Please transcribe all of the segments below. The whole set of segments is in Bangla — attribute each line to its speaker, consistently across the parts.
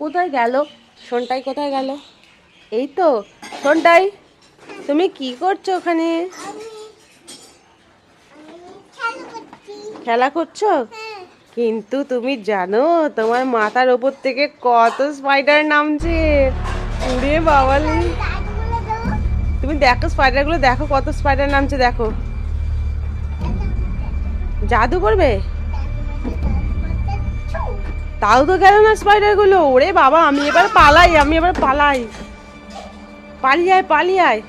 Speaker 1: কোথায় গেল? সোনটাই কোথায় গেল? এই তো, সোনটাই, তুমি কি করছ ওখানে? খেলা করছ? কিন্তু তুমি জানো, তোমার মাথার ওপর থেকে কত স্পাইডার নামছে। উড়ে বাবালি। তুমি দেখো স্পাইডারগুলো দেখো কত স্পাইডার নামছে, দেখো। জাদু করবে? তাও তো গেল না স্পাইডারগুলো ওরে বাবা, আমি এবার পালাই, আমি এবার পালাই। পালিয়ে আয় পালিয়ে আয়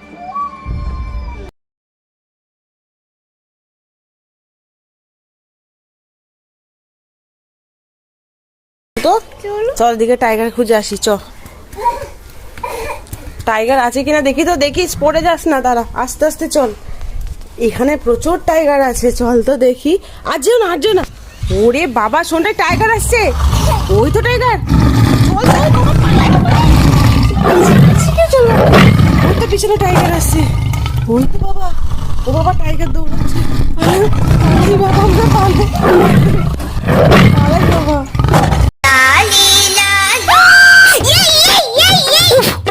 Speaker 1: তো, চল দিকে টাইগার খুঁজে আসি, চ। টাইগার আছে কিনা দেখি তো দেখিস পড়ে যাস না তারা আস্তে আস্তে চল। এখানে প্রচুর টাইগার আছে, চল তো দেখি। আর যেও না, আর যেও না। ওরে বাবা শোনটা টাইগার আসছে। ওই তো টাইগার। পিছনে ওই তো পিছনে টাইগার আসছে। ওই তো বাবা ও বাবা টাইগার দৌড়াচ্ছে। বাবা আমরা পালাই বাবা।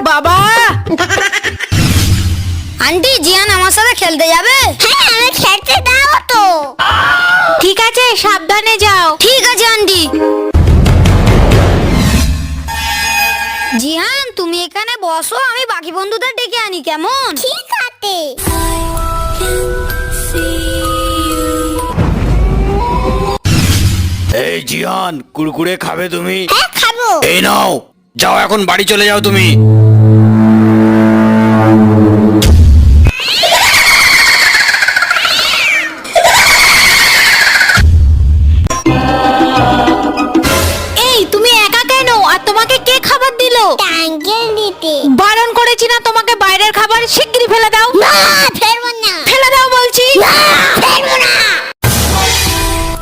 Speaker 1: বাবা!
Speaker 2: আন্টি জিয়ান আমার সাথে খেলতে যাবে? হ্যাঁ খেলতে দাও তো। সাবধানে যাও। ঠিক আছে আন্টি। জিয়ান তুমি এখানে বসো আমি বাকি বন্ধুদের ডেকে আনি কেমন? ঠিক আছে।
Speaker 3: এই জিয়ান কুরকুরে খাবে তুমি?
Speaker 2: হ্যাঁ খাব।
Speaker 3: এই নাও যাও এখন বাড়ি চলে যাও তুমি।
Speaker 2: টাঙ্গেল দিতে বারণ করেছি না তোমাকে বাইরের খাবার শিগগিরই ফেলে দাও। না ফেলব না। ফেলে দাও বলছি। না ফেলব না।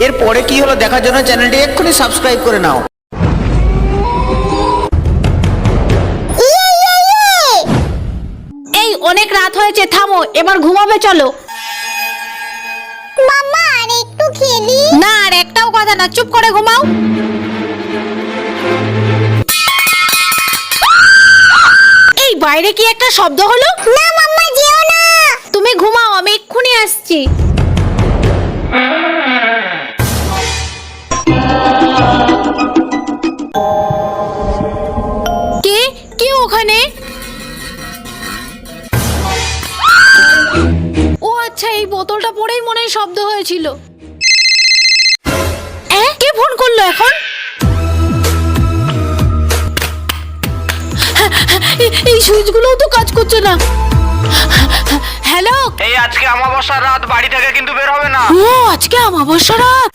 Speaker 4: এরপরে কি হলো দেখার জন্য চ্যানেলটি এক্ষুনি সাবস্ক্রাইব করে নাও।
Speaker 2: এই অনেক রাত হয়েছে থামো এবার ঘুমাবে চলো। মামা আর একটু খেলি। না আর একটাও কথা না চুপ করে ঘুমাও। বাইরে কি একটা শব্দ হলো? না মাম্মা যেও না। তুমি ঘুমাও আমি এক্ষুনি আসছি। কে? কে ওখানে? ও আচ্ছা এই বোতলটা পড়েই মনে হয় শব্দ হয়েছিল। এই সুইচগুলোও তো কাজ করছে না। হ্যালো?
Speaker 3: এই আজকে আমাবস্যার রাত বাড়ি থেকে কিন্তু বের হবে না।
Speaker 2: ও আজকে আমাবস্যা রাত?